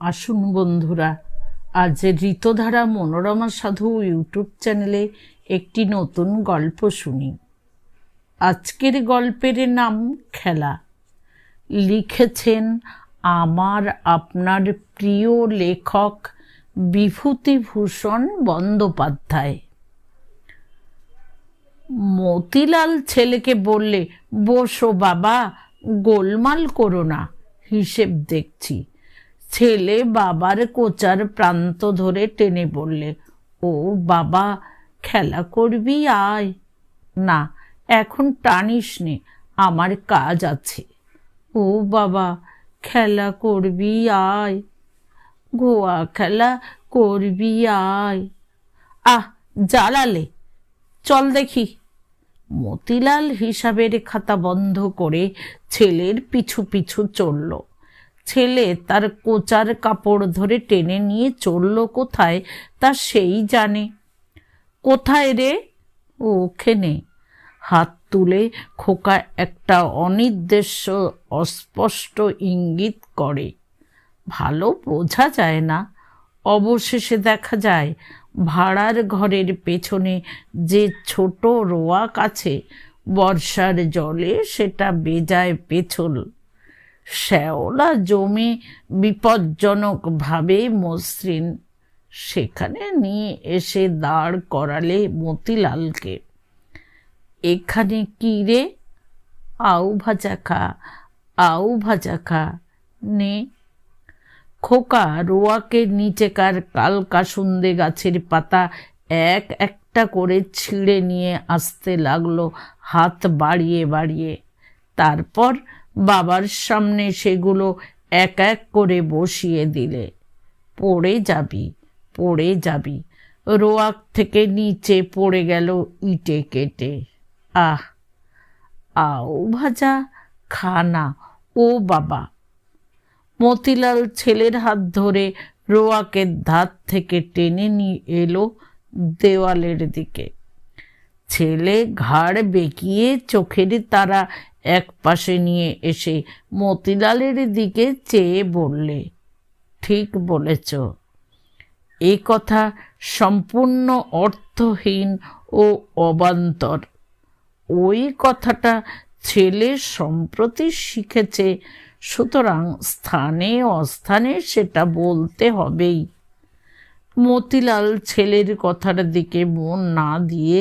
আসুন বন্ধুরা, আজ ঋতধারা মনোরমা সাধু ইউটিউব চ্যানেলে একটি নতুন গল্প শুনি। আজকের গল্পের নাম খেলা। লিখেছেন আমার আপনার প্রিয় লেখক বিভূতিভূষণ বন্দ্যোপাধ্যায়। মতিলাল ছেলেকে বললে, বসো বাবা, গোলমাল করো না। হিসেব দেখছি। ছেলে বাবার কোচার প্রান্ত ধরে টেনে বললে, ও বাবা, খেলা করবি আয়। না, এখন টানিস নে, আমার কাজ আছে। ও বাবা, খেলা করবি আয়। গোয়া খেলা করবি আয়। আহ জ্বালালে চল দেখি। মতিলাল হিসাবের খাতা বন্ধ করে ছেলের পিছু পিছু চলল। ছেলে তার কোচার কাপড় ধরে টেনে নিয়ে চলল কোথায় তা সেই জানে। কোথায় রে? ওখানে। হাত তুলে খোকা একটা অনির্দেশ্য, অস্পষ্ট ইঙ্গিত করে। ভালো বোঝা যায় না। অবশেষে দেখা যায় ভাড়ার ঘরের পেছনে যে ছোট রোয়াক আছে, বর্ষার জলে সেটা বেজায় পেছল। শ্যাওলা জমে বিপজ্জনকভাবে মসৃণ। সেখানে নিয়ে এসে দাঁড় করালে মতিলালকে। এখানে কি রে? আউ ভাজা খা আউ ভাজা খা নে খোকা রোয়াকের নিচেকার কালকাসুন্দে গাছের পাতা এক একটা করে ছিঁড়ে নিয়ে আসতে লাগল, হাত বাড়িয়ে বাড়িয়ে। তারপর বাবার সামনে সেগুলো এক এক করে বসিয়ে দিলে। পড়ে যাবি পড়ে যাবি। রোয়াক থেকে নিচে পড়ে গেল ইটে কেটে। আহ, আও ভাজা খানা ও বাবা। মতিলাল ছেলের হাত ধরে রোয়াকের ধার থেকে টেনে নিয়ে এলো দেওয়ালের দিকে। ছেলে ঘাড় বেঁকিয়ে চোখের তারা এক পাশে নিয়ে এসে মতিলালের দিকে চেয়ে বললে, ঠিক বলেছ। এ কথা সম্পূর্ণ অর্থহীন ও অবান্তর। ওই কথাটা ছেলে সম্প্রতি শিখেছে সুতরাং স্থানে অস্থানে সেটা বলতে হবেই। মতিলাল ছেলের কথার দিকে মন না দিয়ে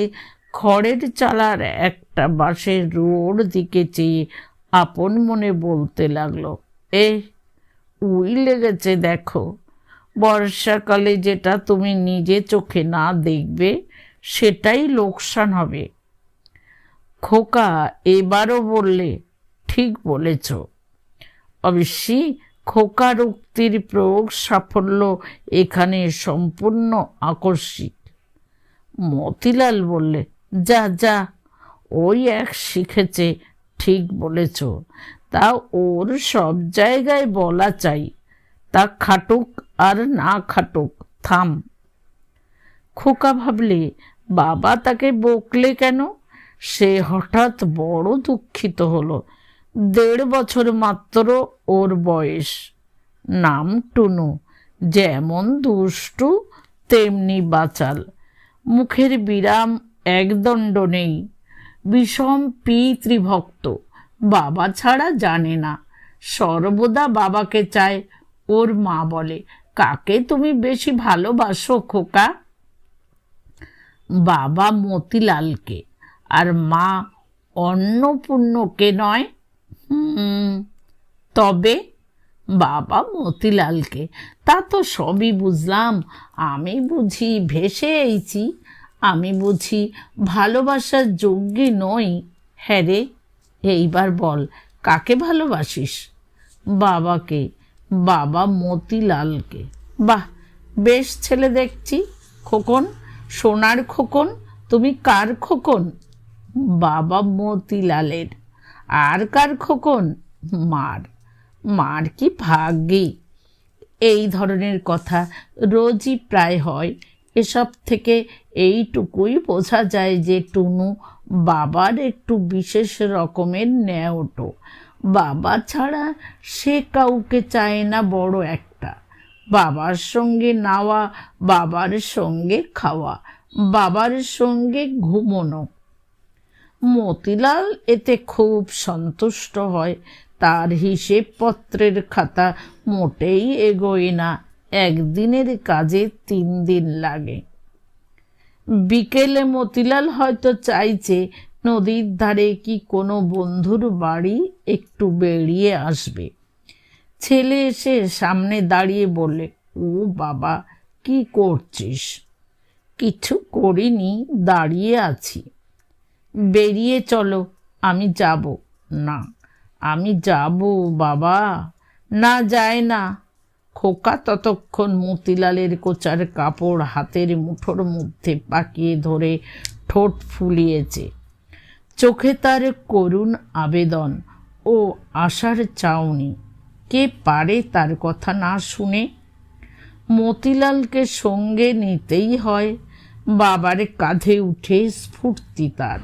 খড়ের চালার একটা বাঁশের রোড দিকে চেয়ে আপন মনে বলতে লাগল এ উই লেগেছে দেখো, বর্ষাকালে যেটা তুমি নিজে চোখে না দেখবে সেটাই লোকসান হবে। খোকা এবারও বললে, ঠিক বলেছ। অবশ্যই খোকার উক্তির প্রয়োগ সাফল্য এখানে সম্পূর্ণ আকস্মিক। মতিলাল বললে, যা যা, ওই এক শিখেছে, ঠিক বলেছ। তা ওর সব জায়গায় বলা চাই। তা খাটুক আর না খাটুক, থাম। খোকা ভাবলে, বাবা তাকে বকলে কেন? সে হঠাৎ বড় দুঃখিত হলো। দেড় বছর মাত্র ওর বয়স। নাম টুনু। যেমন দুষ্টু, তেমনি বাচাল। মুখের বিরাম একদণ্ড নেই। বিষম পিতৃভক্ত। বাবা ছাড়া জানে না। সর্বদা বাবাকে চায় ওর মা বলে। কাকে তুমি বেশি ভালোবাসো, খোকা? বাবা মতিলালকে। আর মা অন্নপূর্ণকে নয় তবে বাবা মতিলালকে তা তো সবই বুঝলাম। আমি বুঝি ভেসে এইছি আমি বুঝি ভালোবাসার যোগ্যী নই। হ্যাঁ রে, এইবার বল, কাকে ভালোবাসিস? বাবাকে, বাবা মতিলালকে। বাহ, বেশ ছেলে দেখছি। খোকন, সোনার খোকন, তুমি কার খোকন? বাবা মতিলালের। আর কার খোকন? মার। মার কি ভাগ্যে এই ধরনের কথা রোজই প্রায় হয়। এসব থেকে এইটুকুই বোঝা যায় যে টুনু বাবার একটু বিশেষ রকমের ন্যাওটো। বাবা ছাড়া সে কাউকে চায় না বড় একটা। বাবার সঙ্গে নাওয়া, বাবার সঙ্গে খাওয়া, বাবার সঙ্গে ঘুমোনো। মতিলাল এতে খুব সন্তুষ্ট হয়। তার হিসেবপত্রের খাতা মোটেই এগোয় না। একদিনের কাজে তিন দিন লাগে। বিকেলে মতিলাল হয়তো চাইছে, নদীর ধারে কি কোনো বন্ধুর বাড়ি একটু বেরিয়ে আসবে। ছেলে এসে সামনে দাঁড়িয়ে বললে, ও বাবা, কি করছিস? কিছু করিনি, দাঁড়িয়ে আছি। বেরিয়ে চলো, আমি যাব। না, আমি যাব, বাবা। না যায় না। খোকা ততক্ষণ মতিলালের কোচার কাপড় হাতের মুঠোর মধ্যে পাকিয়ে ধরে ঠোঁট ফুলিয়েছে। চোখে তার করুণ আবেদন ও আশার চাউনি। কে পারে তার কথা না শুনে? মতিলালকে সঙ্গে নিতেই হয়, বাবার কাঁধে উঠে স্ফূর্তি তার।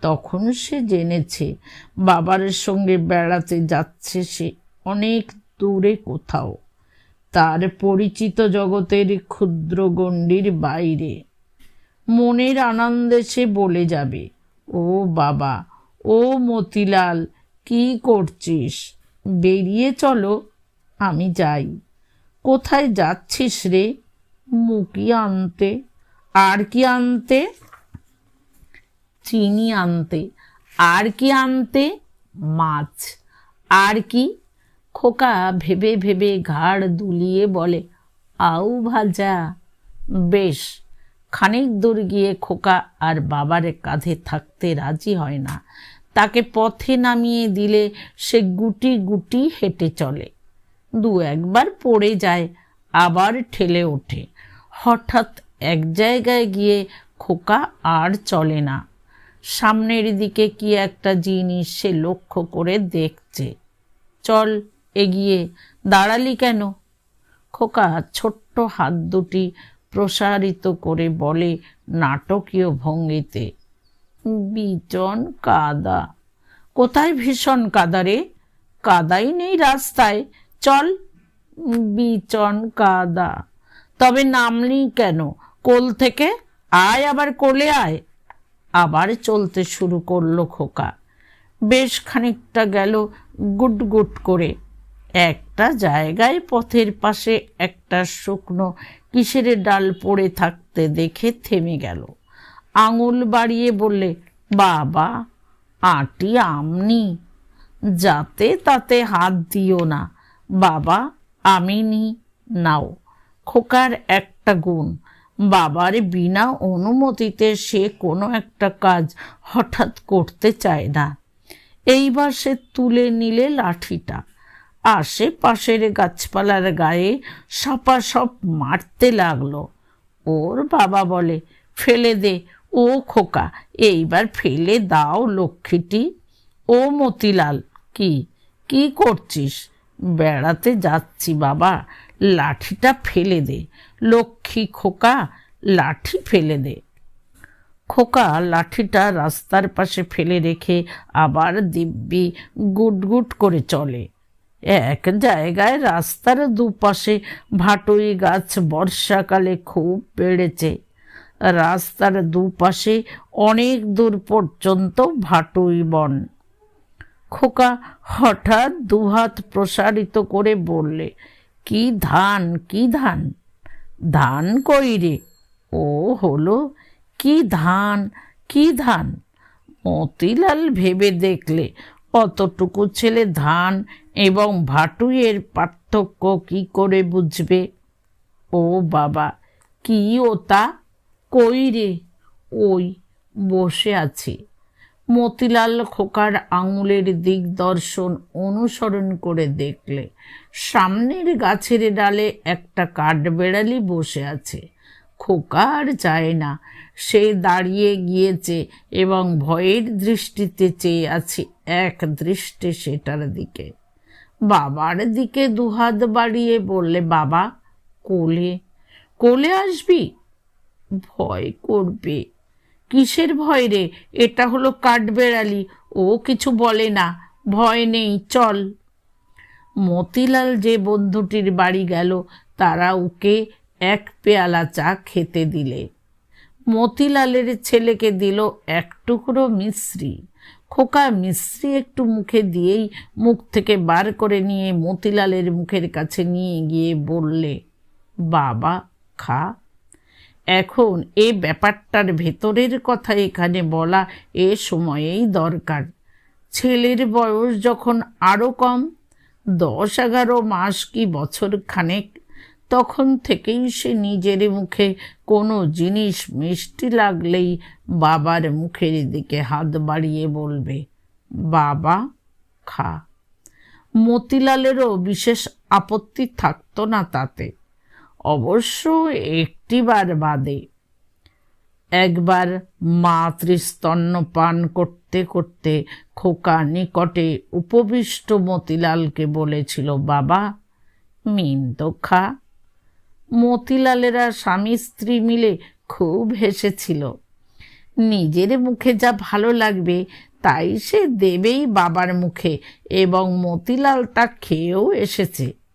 তখন সে জেনেছে বাবার সঙ্গে বেড়াতে যাচ্ছে সে অনেক দূরে কোথাও। তার পরিচিত জগতের ক্ষুদ্র গণ্ডির বাইরে। মনের আনন্দে সে বলে যাবে, ও বাবা, ও মতিলাল, কি করছিস? বেরিয়ে চলো, আমি যাই। কোথায় যাচ্ছিস রে? মুকি আনতে। আর কি আনতে? চিনি আনতে। আর কি আনতে? মাছ। আর কি? খোকা ভেবে ভেবে ঘাড় দুলিয়ে বলে, আউ ভাজা। বেশ। খানিক দূর গিয়ে খোকা আর বাবার কাঁধে থাকতে রাজি হয় না। তাকে পথে নামিয়ে দিলে সে গুটি গুটি হেঁটে চলে। দু একবার পড়ে যায়, আবার ঠেলে ওঠে। হঠাৎ এক জায়গায় গিয়ে খোকা আর চলে না। সামনের দিকে কি একটা জিনিস সে লক্ষ্য করে দেখছে। চল, এগিয়ে, দাঁড়ালি কেন? খোকা ছোট্ট হাত দুটি প্রসারিত করে বলে নাটকীয় ভঙ্গিতে বিচন কাদা। কোথায় ভীষণ কাদা রে? কাদাই নেই রাস্তায়। চল বিচন কাদা। তবে নামলি কেন? কোল থেকে? আয় আবার কোলে আয়। আবার চলতে শুরু করল খোকা। বেশ খানিকটা গেল গুট গুট করে। একটা জায়গায় পথের পাশে একটা শুকনো কিসের ডাল পড়ে থাকতে দেখে থেমে গেল। আঙুল বাড়িয়ে বললে, বাবা, আটি আমনি যাতে তাতে হাত দিও না। বাবা, আমি নি। নাও। খোকার একটা গুণ। বাবার, বিনা অনুমতিতে সে কোনো একটা কাজ হঠাৎ করতে চায় না। এইবার সে তুলে নিলে লাঠিটা। আশেপাশের গাছপালার গায়ে সপাসপ মারতে লাগল। ওর বাবা বলে, ফেলে দে, ও খোকা, এইবার ফেলে দাও লক্ষ্মীটি। ও মতিলাল, কি? কি করছিস? বেড়াতে যাচ্ছি বাবা। লাঠিটা ফেলে দে। লক্ষ্মী খোকা, লাঠি ফেলে দে। খোকা লাঠিটা রাস্তার পাশে ফেলে রেখে আবার দিব্যি গুট করে চলে। এক জায়গায় রাস্তার দুপাশে ভাটুই গাছ বর্ষাকালে খুব বেড়েছে। রাস্তার দুপাশে অনেক দূর পর্যন্ত ভাটুই বন। খোকা হঠাৎ দুহাত প্রসারিত করে বললে কি ধান কি ধান? ধান কই রে? ও হলো, কি ধান কি ধান? মতিলাল ভেবে দেখলে, অতটুকু ছেলে ধান এবং ভাটুইয়ের পার্থক্য কি করে বুঝবে? ও বাবা, কি ও তা? কই রে? ওই, বসে আছি। মতিলাল খোকার আঙুলের দিগদর্শন অনুসরণ করে দেখলে, সামনের গাছের ডালে একটা কাঠবেড়ালি বসে আছে। খোকা আর যায় না, সে দাঁড়িয়ে গিয়েছে এবং ভয়ের দৃষ্টিতে চেয়ে আছে এক দৃষ্টে সেটার দিকে। বাবার দিকে দুহাত বাড়িয়ে বললে, বাবা, কোলে কোলে আসবি? ভয় করবে কিসের ভয় রে? এটা হলো কাঠবেড়ালি। ও কিছু বলে না। ভয় নেই, চল। মতিলাল যে বন্ধুটির বাড়ি গেল, তারা ওকে এক পেয়ালা চা খেতে দিলে। মতিলালের ছেলেকে দিল এক টুকরো মিশ্রি। খোকা মিশ্রি একটু মুখে দিয়েই মুখ থেকে বার করে নিয়ে মতিলালের মুখের কাছে নিয়ে গিয়ে বললে, বাবা, খা। এখন এ ব্যাপারটার ভেতরের কথা এখানে বলা এ সময়েই দরকার। ছেলের বয়স যখন আরও কম, দশ এগারো মাস কি বছর খানেক, তখন থেকেই সে নিজের মুখে কোনো জিনিস মিষ্টি লাগলেই বাবার মুখের দিকে হাত বাড়িয়ে বলবে, বাবা, খা। মতিলালেরও বিশেষ আপত্তি থাকতো না তাতে। অবশ্য একটিবার বাদে। একবার মা পান করতে করতে খোকা নিকটে উপবিষ্ট মতিলালকে বলেছিল, বাবা, মিন তো খা। মতিলালেরা স্বামী স্ত্রী মিলে খুব হেসেছিল। নিজের মুখে যা ভালো লাগবে তাই সে দেবেই বাবার মুখে এবং মতিলাল তা খেয়েও এসেছে।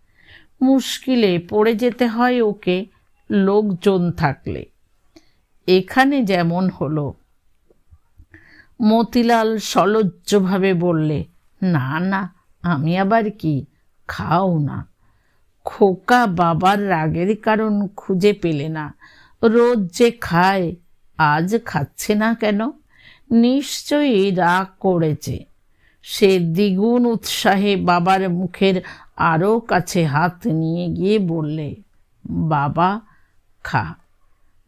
মুশকিলে পড়ে যেতে হয় ওকে, লোকজন থাকলে। এখানে যেমন হলো। মতিলাল সলজ্জভাবে বললে, না না, আমি আবার কি? খাও না। খোকা বাবার রাগের কারণ খুঁজে পেলে না। রোজ যে খায়, আজ খাচ্ছে না কেন? নিশ্চয়ই রাগ করেছে। সে দ্বিগুণ উৎসাহে বাবার মুখের আরও কাছে হাত নিয়ে গিয়ে বললে, বাবা, খা।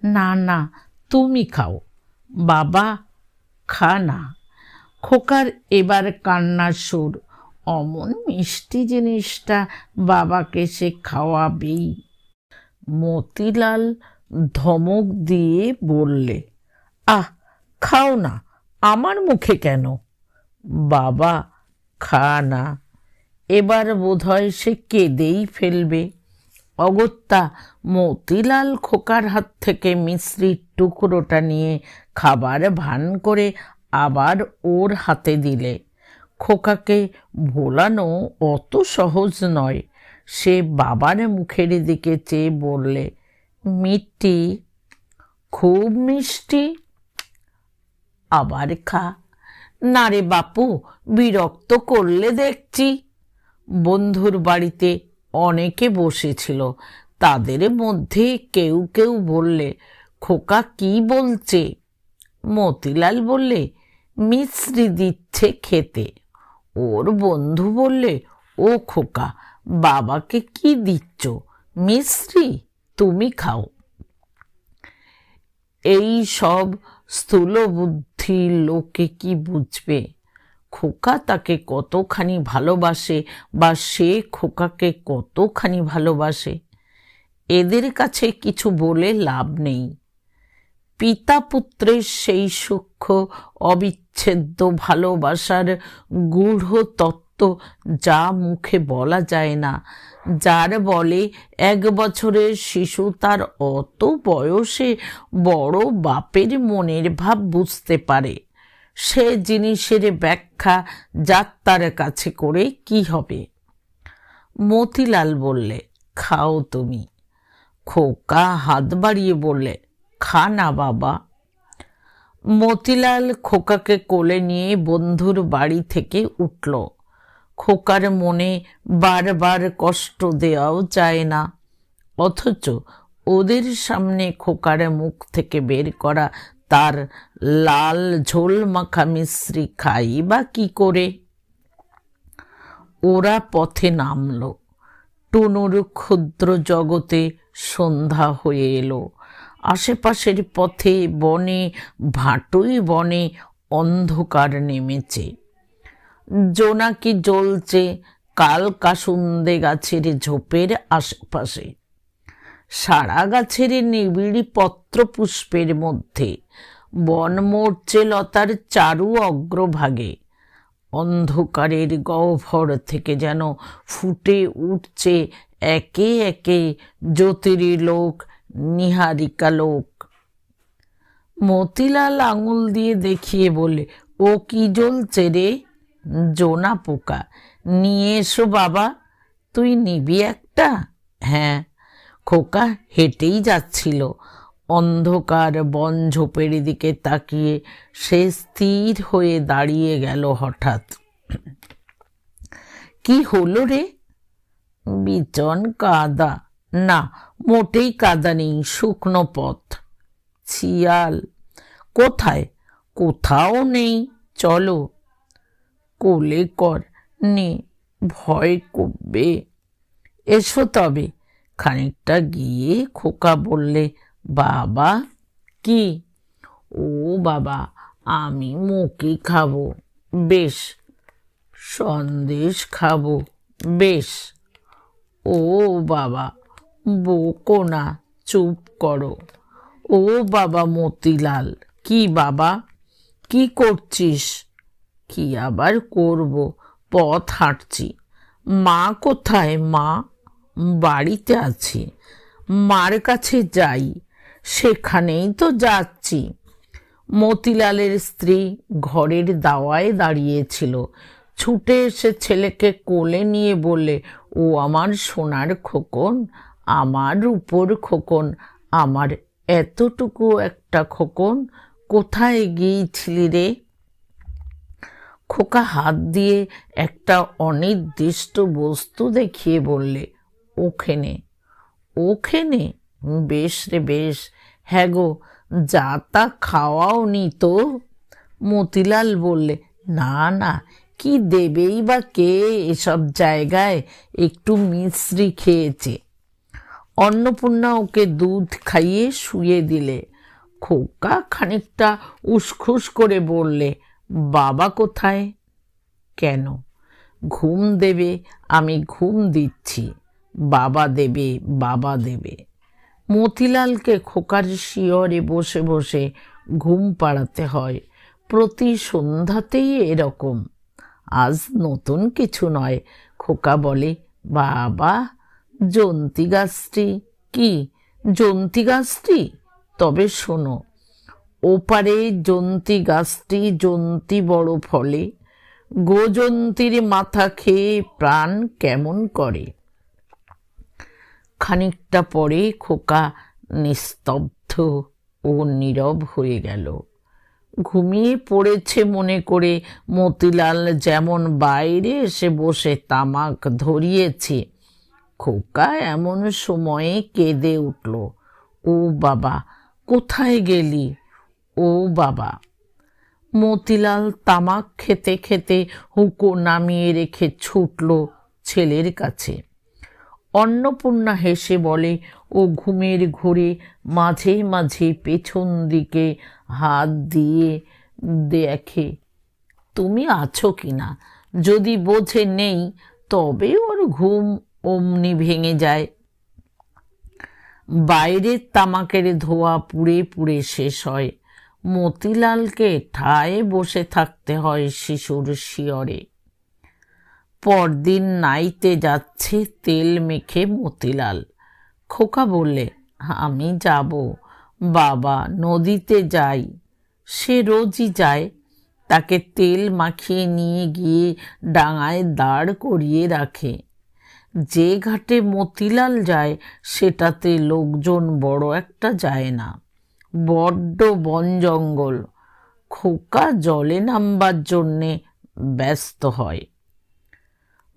না না, তুমি খাও। বাবা, খা না। খোকার এবার কান্নার সুর, অমন মিষ্টি জিনিসটা বাবাকে সে খাওয়াবেই। মতিলাল ধমক দিয়ে বললে, আহ, খাও না, আমার মুখে কেন? বাবা, খা না। এবার বোধহয় সে কেঁদেই ফেলবে। অগত্যা মতিলাল খোকার হাত থেকে মিশ্রির টুকরোটা নিয়ে খাবার ভান করে আবার ওর হাতে দিলে। খোকাকে ভোলানো অত সহজ নয়। সে বাবার মুখের দিকে চেয়ে বললে মিষ্টি খুব মিষ্টি। আবার খা। না রে বাপু, বিরক্ত করলে দেখছি। বন্ধুর বাড়িতে অনেকে বসেছিল। তাদের মধ্যে কেউ কেউ বললে, খোকা কি বলছে? মতিলাল বললে মিশ্রি দিচ্ছে খেতে। ওর বন্ধু বললে, ও খোকা, বাবাকে কি দিচ্ছ? মিশ্রি তুমি খাও। এই সব স্থূল বুদ্ধি লোকে কি বুঝবে? খোকা তাকে কতখানি ভালোবাসে বা সে খোকাকে কতখানি ভালোবাসে? এদের কাছে কিছু বলে লাভ নেই। পিতা পুত্রের সেই সূক্ষ্ম, অবিচ্ছেদ্য ভালোবাসার গূঢ় তত্ত্ব যা মুখে বলা যায় না, যার বলে এক বছরের শিশু তার অত বয়সে বড় বাপের মনের ভাব বুঝতে পারে। সে জিনিসের ব্যাখ্যা যাত্রার কাছে করে কি হবে? মতিলাল বললে, খাও তুমি। খোকা হাত বাড়িয়ে বললে, খা না বাবা। মতিলাল খোকাকে কোলে নিয়ে বন্ধুর বাড়ি থেকে উঠল। খোকার মনে বারবার কষ্ট দেওয়াও যায় না। অথচ ওদের সামনে খোকার মুখ থেকে বের করা তার লাল ঝোল মাখা মিশ্রি খাই বা কি করে? ওরা পথে নামল। টুনুর ক্ষুদ্র জগতে সন্ধ্যা হয়ে এলো। আশেপাশের পথে বনে, ভাটুই বনে অন্ধকার নেমেছে। জোনাকি জ্বলছে কাল কাসুন্দে গাছের ঝোপের আশেপাশে। সারা গাছের নিবিড়ি পত্রপুষ্পের মধ্যে বন মরছে লতার চারু অগ্রভাগে। অন্ধকারের গহ্বর থেকে যেন ফুটে উঠছে একে একে জ্যোতির্লোক নিহারিকা লোক মতিলাল আঙুল দিয়ে দেখিয়ে বলে, ও কি জ্বলছে রে? জোনা পোকা। নিয়ে এসো বাবা। তুই নিবি একটা? হ্যাঁ। খোকা, হেঁটেই যাচ্ছিল। অন্ধকার বন ঝোপের দিকে তাকিয়ে সে স্থির হয়ে দাঁড়িয়ে গেল হঠাৎ। কি হলো রে? বিচন কাদা। না, মোটেই কাদা নেই, শুকনো পথ। শিয়াল। কোথায়? কোথাও নেই, চলো। কোলে কর, নে, ভয় করবে। এসো তবে। খানিকটা গিয়ে খোকা বললে বাবা কি? ও বাবা, আমি মুখে খাব, বেশ। সন্দেশ খাব, বেশ। ও বাবা, বকো না, চুপ করো। ও বাবা মতিলাল, কি বাবা? কি করছিস? কি আবার করব? পথ হাঁটছি। মা কোথায় মা? বাড়িতে আছি। মার কাছে যাই। সেখানেই তো যাচ্ছি। মতিলালের স্ত্রী ঘরের দাওয়ায় দাঁড়িয়েছিল। ছুটে এসে ছেলেকে কোলে নিয়ে বললে, ও আমার সোনার খোকন, আমার উপর খোকন, আমার এতটুকু একটা খোকন, কোথায় গিয়েছিলি রে? খোকা হাত দিয়ে একটা অনির্দিষ্ট বস্তু দেখিয়ে বললে, ওখানে ওখানে? বেশ রে, বেশ। হ্যাঁ গো, যা তা খাওয়াও নি তো, মতিলাল বললে। না না, কি দেবেই বা কে এসব জায়গায় একটু মিশ্রি খেয়েছে। অন্নপূর্ণা ওকে দুধ খাইয়ে শুয়ে দিলে। খোকা খানিকটা উসখুস করে বললে, বাবা কোথায়? কেন? ঘুম দেবে, আমি ঘুম দিচ্ছি। বাবা দেবে বাবা দেবে। মতিলালকে খোকার শিয়রে বসে বসে ঘুম পাড়াতে হয়। প্রতি সন্ধ্যাতেই এরকম। আজ নতুন কিছু নয়। খোকা বলে, বাবা জন্তি গাছটি কি? জন্তি গাছটি তবে শোনো, ওপারে জন্তি গাছটি জন্তি বড় ফলে। গোজন্তির মাথা খেয়ে প্রাণ কেমন করে? খানিকটা পরে খোকা নিস্তব্ধ ও নীরব হয়ে গেল। ঘুমিয়ে পড়েছে মনে করে মতিলাল যেমন বাইরে এসে বসে তামাক ধরিয়েছে। খোকা এমন সময়ে কেঁদে উঠল, ও বাবা, কোথায় গেলি? ও বাবা। মতিলাল তামাক খেতে খেতে হুকো নামিয়ে রেখে ছুটল ছেলের কাছে। অন্নপূর্ণা হেসে বলে, ও ঘুমের ঘোরে মাঝে মাঝে পেছন দিকে হাত দিয়ে দেখে। তুমি আছো কি না? যদি বোঝে নেই, তবে ওর ঘুম অমনি ভেঙে যায়। বাইরের তামাকের ধোয়া পুড়ে পুড়ে শেষ হয়। মতিলালকে ঠায় বসে থাকতে হয় শিশুর শিয়রে। পরদিন নাইতে যাচ্ছে তেল মেখে মতিলাল। খোকা বললে, আমি যাব। বাবা, নদীতে যাই। সে রোজই যায়। তাকে তেল মাখিয়ে নিয়ে গিয়ে ডাঙায় দাঁড় করিয়ে রাখে। যে ঘাটে মতিলাল যায়, সেটাতে লোকজন বড় একটা যায় না। বড্ড বন জঙ্গল। খোকা জলে নামবার জন্যে ব্যস্ত হয়।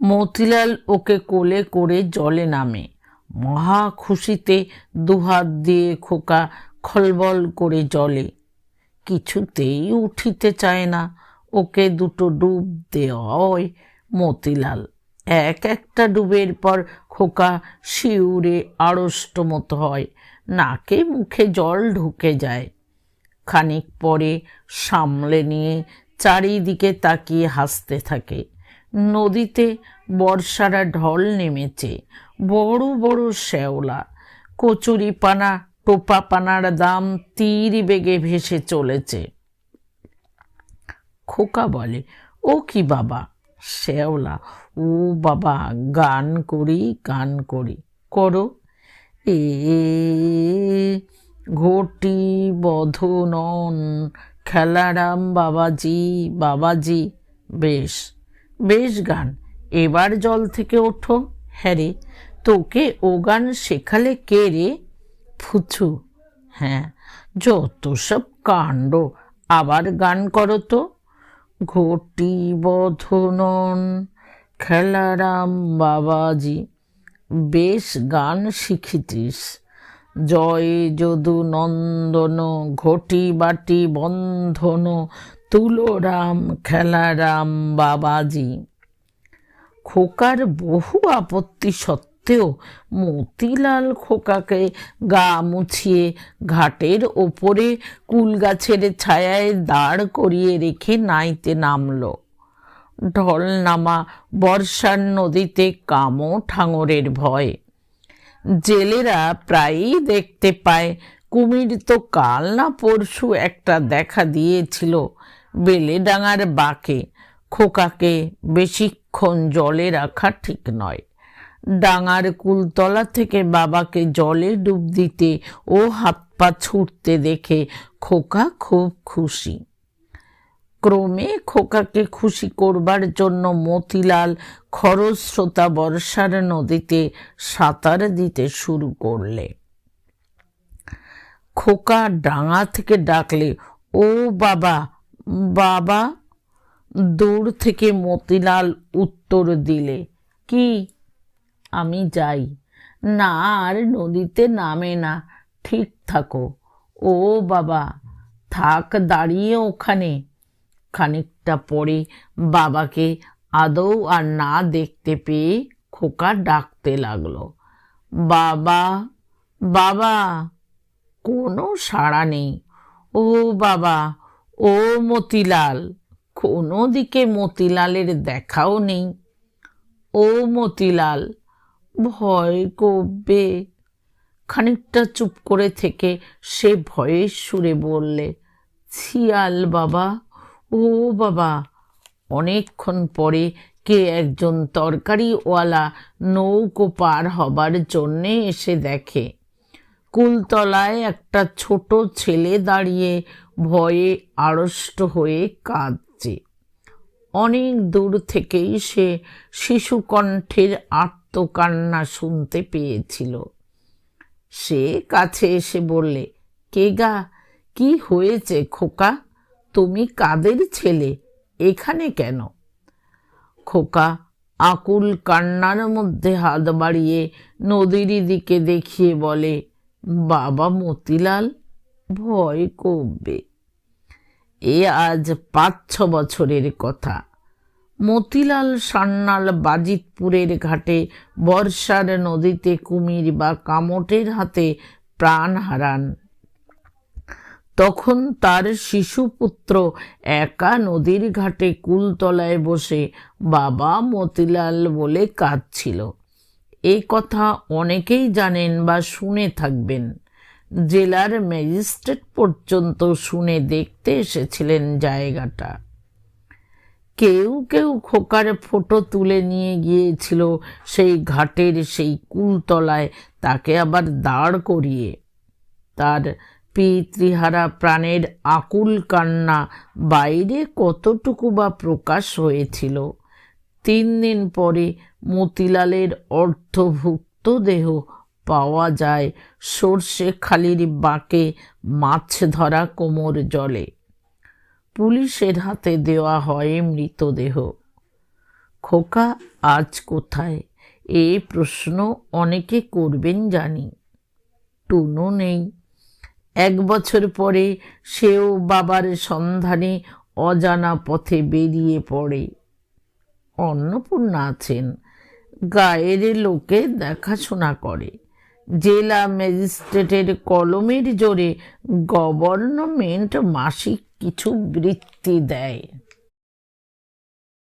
মতিলাল ওকে কোলে করে জলে নামে। মহা খুশিতে দুহাত দিয়ে খোকা খলবল করে জলে। কিছুতেই উঠিতে চায় না। ওকে দুটো ডুব দেওয়া মতিলাল। এক একটা ডুবের পর খোকা শিউরে আড়ষ্ট মতো হয়। নাকে মুখে জল ঢুকে যায়। খানিক পরে সামলে নিয়ে চারিদিকে তাকিয়ে হাসতে থাকে। নদীতে বর্ষারা ঢল নেমেছে, বড় বড় শ্যাওলা কচুরি পানা টোপা পানার দাম তীর বেগে ভেসে চলেছে। খোকা বলে, ও কি বাবা, শ্যাওলা, ও বাবা, গান করি গান করি, করো। এ, ঘটি বধনন, খেলারাম বাবাজি বাবাজি, বেশ। বেশ গান। এবার জল থেকে ওঠো। হ্যাঁ রে, তোকে ও গান শেখালে কে রে? ফুচু। হ্যাঁ যত সব কাণ্ড আবার গান করো তো। ঘটি বধনন, খেলারাম বাবাজি, বেশ গান শিখিতিস। জয় যদু নন্দন, ঘটি বাটি বন্ধন তুলোরাম, খেলারাম, বাবাজি। খোকার বহু আপত্তি সত্ত্বেও মতিলাল খোকাকে গা মুছিয়ে ঘাটের ওপরে কুল গাছের ছায়ায় দাঁড় করিয়ে রেখে নাইতে নামলো। ঢল নামা বর্ষার নদীতে কামো ঠাঙরের ভয়। জেলেরা প্রায়ই দেখতে পায়, কুমির তো কাল না পরশু একটা দেখা দিয়েছিল। বেলেডাঙার বাঁকে, খোকাকে বেশিক্ষণ জলে রাখা ঠিক নয়। ডাঙার কুলতলা থেকে বাবাকে জলে ডুব দিতে ও হাত পা ছুটতে দেখে খোকা খুব খুশি। ক্রমে খোকাকে খুশি করবার জন্য মতিলাল খরস্রোতা বর্ষার নদীতে সাঁতার দিতে শুরু করলে। খোকা ডাঙা থেকে ডাকলে, ও বাবা বাবা দূর থেকে মতিলাল উত্তর দিলে, কি? আমি যাই। না, আর নদীতে নামে না। ঠিক থাকো। ও বাবা, থাক দাঁড়িয়ে ওখানে। খানিকটা পরে বাবাকে আদৌ আর না দেখতে পেয়ে খোকা ডাকতে লাগল, বাবা বাবা, কোনো সাড়া নেই। ও বাবা ও মতিলাল, কোনো দিকে মতিলালের দেখাও নেই। ও মতিলাল, ভয় করবে। খানিকটা চুপ করে থেকে সে ভয়ের সুরে বললে, ছিয়াল বাবা, ও বাবা, অনেকক্ষণ পরে কে একজন তরকারিওয়ালা নৌকো পার হবার জন্যে এসে দেখে। কুলতলায় একটা ছোট ছেলে দাঁড়িয়ে ভয়ে আড়ষ্ট হয়ে কাঁদছে। অনেক দূর থেকেই সে শিশুকণ্ঠের আত্মকান্না শুনতে পেয়েছিল। সে কাছে এসে বললে, কে গা? কি হয়েছে খোকা? তুমি কাদের ছেলে? এখানে কেন? খোকা আকুল কান্নার মধ্যে হাত বাড়িয়ে নদীর দিকে দেখিয়ে বলে বাবা মতিলাল ভয় করবে। এ আজ পাঁচ ছ বছরের কথা। মতিলাল সান্নাল বাজিতপুরের ঘাটে বর্ষার নদীতে কুমির বা কামটের হাতে প্রাণ হারান। তখন তার শিশুপুত্র একা নদীর ঘাটে কুলতলায় বসে বাবা মতিলাল বলে কাঁদছিল। এই কথা অনেকেই জানেন বা শুনে থাকবেন। জেলার ম্যাজিস্ট্রেট পর্যন্ত শুনে দেখতে এসেছিলেন জায়গাটা। কেউ কেউ খোকার ফটো তুলে নিয়ে গিয়েছিল সেই ঘাটের সেই কুলতলায়, তাকে আবার দাঁড় করিয়ে। তার পিতৃহারা প্রাণের আকুল কান্না বাইরে কতটুকু বা প্রকাশ হয়েছিল তিন দিন পরে মতিলালের অর্ধভুক্ত দেহ পাওয়া যায় সর্ষে খালির বাঁকে মাছ ধরা কোমর জলে। পুলিশের হাতে দেওয়া হয় মৃতদেহ। খোকা, আজ কোথায়? এই প্রশ্ন অনেকে করবেন জানি। টুনু নেই। এক বছর পরে সেও বাবার সন্ধানে অজানা পথে বেরিয়ে পড়ে। অন্নপূর্ণা আছেন গায়ের লোকে দেখাশোনা করে। জেলা ম্যাজিস্ট্রেটের কলমের জোরে গভর্নমেন্ট মাসিক কিছু বৃত্তি দেয়।